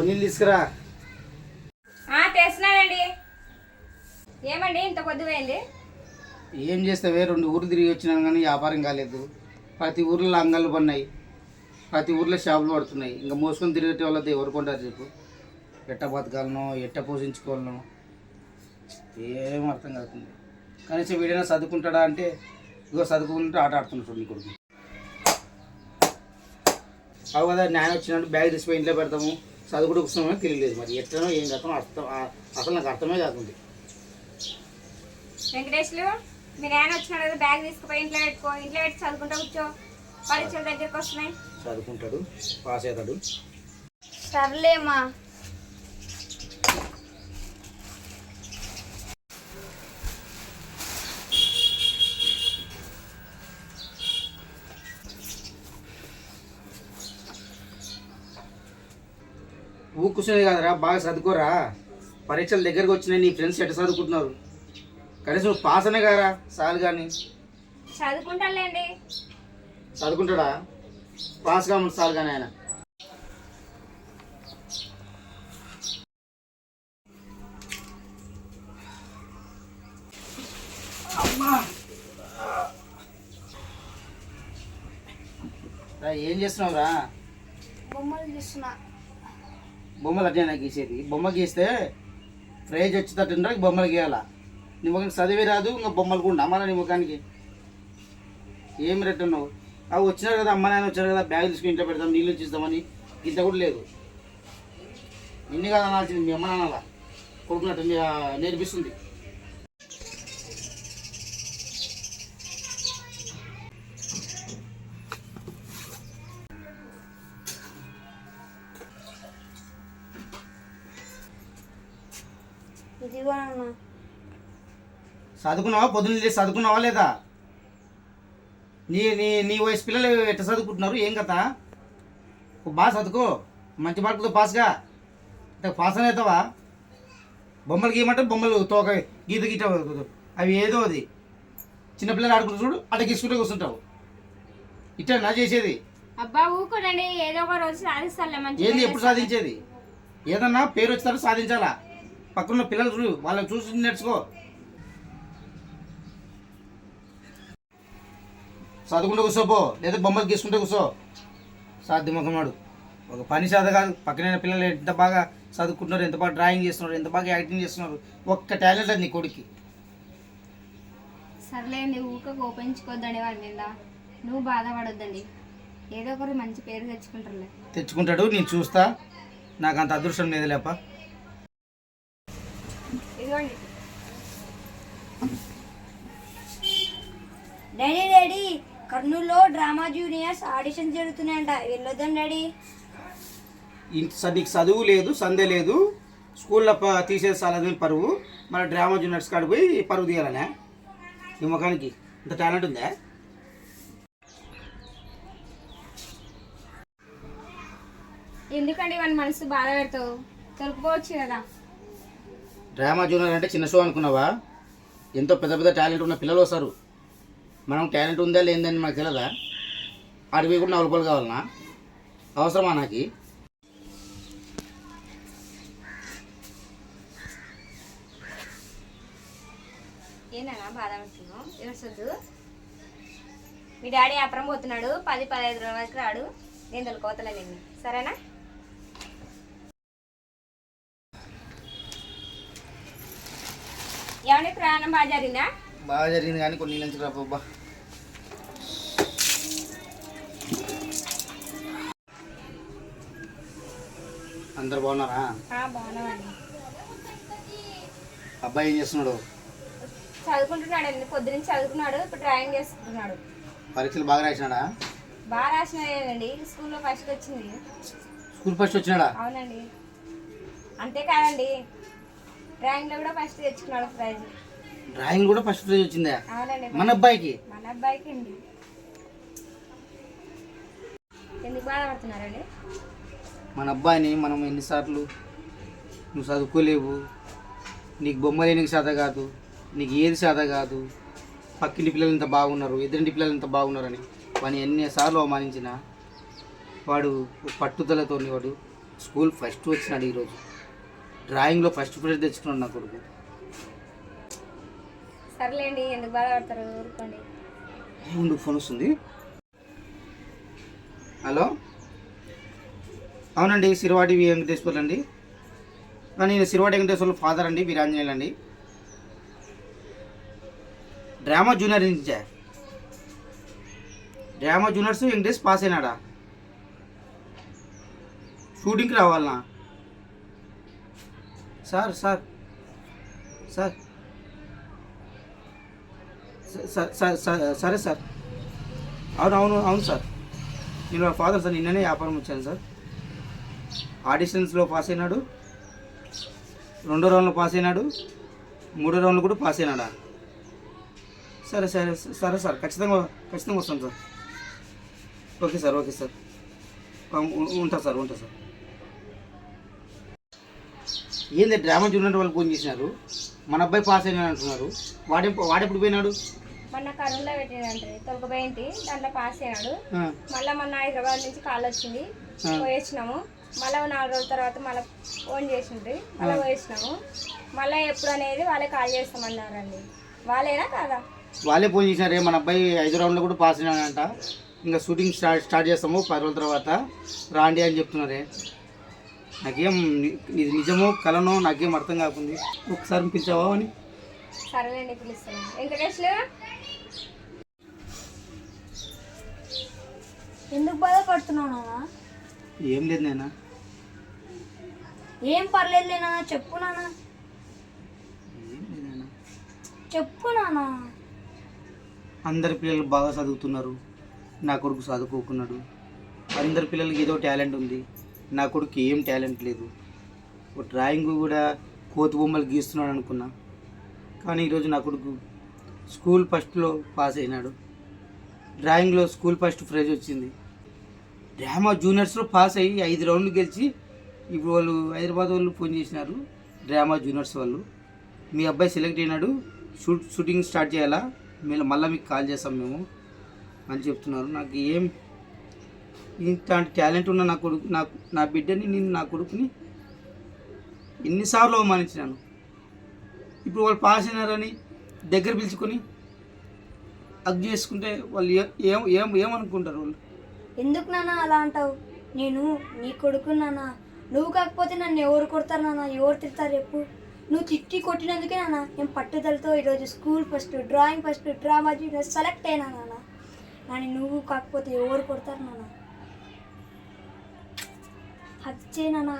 కొన్ని తీసుకురా. తెస్తున్నానండి. ఏమండి ఇంత పొద్దుపోయింది ఏం చేస్తావే రెండు ఊర్లు తిరిగి వచ్చినాను కానీ వ్యాపారం కాలేదు. ప్రతి ఊర్లో అంగళ్ళు పడినాయి. ప్రతి ఊర్లో షాపులు పడుతున్నాయి. ఇంకా మోసుకొని తిరిగే వాళ్ళతో ఎవరు కొంటారు చెప్పు? ఎట్ట బతకాలనో ఎట్ట పోషించుకోవాలనో. ఏం అర్థం కాకుండా. కనీసం వీడైనా చదువుకుంటాడా అంటే ఇగో చదువుకుంటే ఆట ఆడుతున్నాడు నీ కొడుకు. అవు కదా న్యాయం వచ్చినట్టు బ్యాగ్ తీసిపోయి ఇంట్లో పెడతాము. చదువుకుంటూ కూర్చున్నామని తెలియలేదు మరి ఎట్లనో ఏం అర్థం అర్థం అసలు నాకు అర్థమే కాకుండా వెంకటేష్లు మీ నాన్న వచ్చినాడు కదా బ్యాగ్ తీసుకుపోయి ఇంట్లో పెట్టుకో ఇంట్లో పెట్టి చదువుకుంటా కూర్చో. పరీక్షల దగ్గరికి వస్తున్నాయి. చదువుకుంటాడు పాస్ అవుతాడు. సర్లేమా. ఊ కూర్చునేది కదరా బాగా చదువుకోరా పరీక్షల దగ్గరకు వచ్చినాయి నీ ఫ్రెండ్స్ ఎట్ట చదువుకుంటున్నారు కనీసం నువ్వు పాస్ అనే కదరా చాలు కానీ చదువుకుంటానులేండి చదువుకుంటాడా పాస్ కామని చాలు కానీ ఆయన. ఏం చేస్తున్నావురా? బొమ్మలు చూస్తున్నా బొమ్మలు అట్టే నాకు గీసేది బొమ్మ గీస్తే ప్రైజ్ వచ్చేటట్టుండ్రా బొమ్మలు గీయాలా. నీ ముఖానికి చదివే రాదు ఇంకా బొమ్మలు కూడా అమ్మ నీ ముఖానికి ఏం రెట్టు ఉన్నావు? అవి వచ్చినారు కదా అమ్మ నాయన వచ్చారు కదా బ్యాగ్ తీసుకుని ఇంట్లో పెడతాం నీళ్ళు ఇచ్చిస్తామని. ఇంత కూడా లేదు. నిన్ను కదా అనాల్సింది మీ అమ్మ నాన్నల. కొడుకున్నట్టు నేర్పిస్తుంది. చదువుకున్నావా? పొద్దున్న లేచి చదువుకున్నావా లేదా? నీ నీ నీ వయసు పిల్లలు ఎట్ట చదువుకుంటున్నారు? ఏం కథ? బాగా చదువుకో. మంచి మార్కులతో పాస్గా అంటే పాస్ అని అవుతావా బొమ్మలు గీయమంటే బొమ్మలు తోక గీత గీత అవి ఏదో అది. చిన్నపిల్లలు ఆడుకుంటూ చూడు అట్ట గీసుకుంటూ కూర్చుంటావు. ఇట్లా నా చేసేది. అబ్బా ఊకోడండి ఏదో ఒక రోజు సాధిస్తాలే మంచి ఏంది ఎప్పుడు సాధించేది? ఏదన్నా పేరు వచ్చిన సాధించాలా? పక్కన పిల్లలు చూడు వాళ్ళని చూసి నేర్చుకో. చదువుకుంటూ కూర్చోపో లేదా బొమ్మలు గీసుకుంటూ కూర్చో. సాధ్యమొకమాడు ఒక పని సాధ కాదు పక్కన పిల్లలు ఎంత బాగా చదువుకుంటున్నారు ఎంత బాగా డ్రాయింగ్ చేస్తున్నారు ఎంత బాగా యాక్టింగ్ చేస్తున్నారు ఒక్క టాలెంట్ అది నీ కొడుక్కి. సర్లేండి ఊక కోపించుకోద్దండి వాడి మీద. నువ్వు బాధపడొద్దండి. ఏదో ఒకరు మంచి పేరు తెచ్చుకుంటారులే. తెచ్చుకుంటాడు నేను చూస్తా. నాకు అంత అదృష్టం లేదు డాడీ డాడీ కర్నూలులో డ్రామా జూనియర్స్ ఆడిషన్ జరుగుతున్నాయంట. వెళ్ళొద్దాం డాడీ. నీకు చదువు లేదు సందే లేదు. స్కూల్లో ప- తీసేది చాలని పరువు. మన డ్రామా జూనియర్స్ కాడికి పోయి పరువు తీయాలనే. ఈ ముఖానికి ఇంత టాలెంట్ ఉందా? ఎందుకండి వాడి మనసు బాధ పెడతావు? తొలుపుకోవచ్చు కదా. డ్రామా జూనియర్ అంటే చిన్న షో అనుకున్నావా? ఎంతో పెద్ద పెద్ద టాలెంట్ ఉన్న పిల్లలు వస్తారు. మనం టాలెంట్ ఉందా లేదని మాకు తెలియదా అడిగి కూడా నలుపులు కావాలనా? అవసరమా నాకు? ఏందన్నా బాధ పెడుతున్నావు మీ డాడీ అప్పురం పోతున్నాడు. పది పదహైదు రోజుల వరకు రాడు. నేను తొలుకోతలే నిన్ను. సరేనా? ఏమంటే ప్రయాణం బాగా జరిగిందా? బాగా జరిగింది కానీ కొన్ని నుంచి రాబ్బా అందరు బాగున్నారా? అబ్బాయి ఏం చేస్తున్నాడు? చదువుకుంటున్నాడు అండి. పొద్దునుంచి చదువుకున్నాడు ఇప్పుడు డ్రాయింగ్ చేసుకుంటున్నాడు పరీక్షలు బాగా రాసినాడా? బాగా రాసినాడండి స్కూల్లో ఫస్ట్ వచ్చింది. స్కూల్ ఫస్ట్ వచ్చినాడా? అవునండి. అంతేకాదండి డ్రాయింగ్లో కూడా ఫస్ట్ తెచ్చుకున్నాడు ప్రైజ్ డ్రాయింగ్ కూడా ఫస్ట్ ప్రైజ్ వచ్చిందా? అవునండి మన అబ్బాయికి? మన అబ్బాయికి అండి. ఎందుకు బాధపడుతున్నారండి? మన అబ్బాయిని మనం ఎన్నిసార్లు నువ్వు చదువుకోలేవు నీకు బొమ్మలు నీకు శాత కాదు నీకు ఏది శాత కాదు పక్కింటి పిల్లలు ఇంత బాగున్నారు ఎదురింటి పిల్లలు ఇంత బాగున్నారని వాడిని ఎన్నిసార్లు అవమానించిన వాడు పట్టుదలతో వాడు స్కూల్ ఫస్ట్ వచ్చినాడు ఈరోజు. డ్రాయింగ్లో ఫస్ట్ ప్రైజ్ తెచ్చుకున్నాడు నా కొడుకు. సర్లేండి ఎందుకు బాధపడతారు? ఊరుకోండి. ఉండు ఫోన్ వస్తుంది. హలో? అవునండి సిరివాటి వి వెంకటేశ్వర్లు అండి. నేను సిరివాటి వెంకటేశ్వర్ల ఫాదర్ అండి వీరాంజనేయులు అండి. డ్రామా జూనియర్ నుంచే డ్రామా జూనియర్స్ వెంకటేష్ పాస్ అయినాడా? షూటింగ్కి రావాలనా? Sir sir. సార్. సరే సార్. అవును అవును అవును సార్. నేను మా ఫాదర్ సార్ నిన్ననే వ్యాపారం వచ్చాను సార్. ఆడిషన్స్లో పాస్ అయినాడు. రెండో రౌండ్లో పాస్ అయినాడు. మూడో రౌండ్లో కూడా పాస్ అయినాడా? సరే సరే సరే సార్. ఖచ్చితంగా ఖచ్చితంగా వస్తాను sir. Okay sir okay sir. ఉంటా సార్ ఉంటా సార్. ఏంది డ్రామా జూనియర్ వాళ్ళు ఫోన్ చేసినారు. మన అబ్బాయి పాస్ అయినా అంటున్నారు. వాడే వాడెప్పుడు పోయినాడు? మొన్న కరువులో పెట్టినంటే తొలకపోయింటి దాంట్లో పాస్ అయినాడు. మళ్ళీ మొన్న హైదరాబాద్ నుంచి కాల్ వచ్చింది. ఆ. పోయొచ్చినాము మళ్ళీ నాలుగు రోజుల తర్వాత మళ్ళీ ఫోన్ చేసిండ్రి. మళ్ళీ పోయొచ్చినాము మళ్ళీ ఎప్పుడు అనేది వాళ్ళే కాల్ చేస్తామన్నారండి. వాళ్ళేనా కాదా? వాళ్ళే ఫోన్ చేసినారే మన అబ్బాయి ఐదు రౌండ్లో కూడా పాస్ అయినాడంట. ఇంకా షూటింగ్ స్టార్ట్ స్టార్ట్ చేస్తాము పది రోజుల తర్వాత. రాండి అని చెప్తున్నారే. నాకేం ఇది నిజమో కలనో నాకేం అర్థం కాకుంది. ఒకసారి పిలిచావా అని? సరేలేండి పిలుస్తాను. వెంకటేష్లు ఎందుకు బాధపడుతున్నావు నాన్న? ఏం లేదు నాయనా. ఏం పర్లేదులే నాన్న చెప్పు నాన్న. చెప్పు నాన్న. అందరి పిల్లలు బాగా చదువుతున్నారు. నా కొడుకు చదువుకోకున్నాడు. అందరి పిల్లలకి ఏదో టాలెంట్ ఉంది. నా కొడుకు ఏం టాలెంట్ లేదు. ఒక డ్రాయింగ్ కూడా కోతి బొమ్మలు గీస్తున్నాడు అనుకున్నా. కానీ ఈరోజు నా కొడుకు స్కూల్ ఫస్ట్లో పాస్ అయినాడు. డ్రాయింగ్లో స్కూల్ ఫస్ట్ ప్రైజ్ వచ్చింది. డ్రామా జూనియర్స్లో పాస్ అయ్యి ఐదు రౌండ్లు గెలిచి ఇప్పుడు వాళ్ళు హైదరాబాద్ వాళ్ళు ఫోన్ చేసినారు. డ్రామా జూనియర్స్ వాళ్ళు. మీ అబ్బాయి సెలెక్ట్ అయినాడు. షూట్ షూటింగ్ స్టార్ట్ చేయాలా? మీరు మళ్ళీ మీకు కాల్ చేస్తాం మేము అని చెప్తున్నారు. నాకు ఏం ఇంత టాలెంట్ ఉన్న నా కొడుకు నాకు నా బిడ్డని నేను నా కొడుకుని ఎన్నిసార్లు అవమానించినాను. ఇప్పుడు వాళ్ళు పాస్ అయినారని దగ్గర పిలుచుకొని అగ్ చేసుకుంటే వాళ్ళు ఏం ఏం ఏమనుకుంటారు వాళ్ళు? ఎందుకు నాన్న అలా అంటావు? నేను నీ కొడుకు నాన్న. నువ్వు కాకపోతే నన్ను ఎవరు కొడతారు నాన్న? ఎవరు తిడతారు చెప్పు. నువ్వు తిట్టి కొట్టినందుకే నాన్న నేను పట్టుదలతో ఈరోజు school first drawing first drama select అయినా నాన్న. కానీ నువ్వు కాకపోతే ఎవరు కొడతారు నాన్న? హచ్చే నాన్న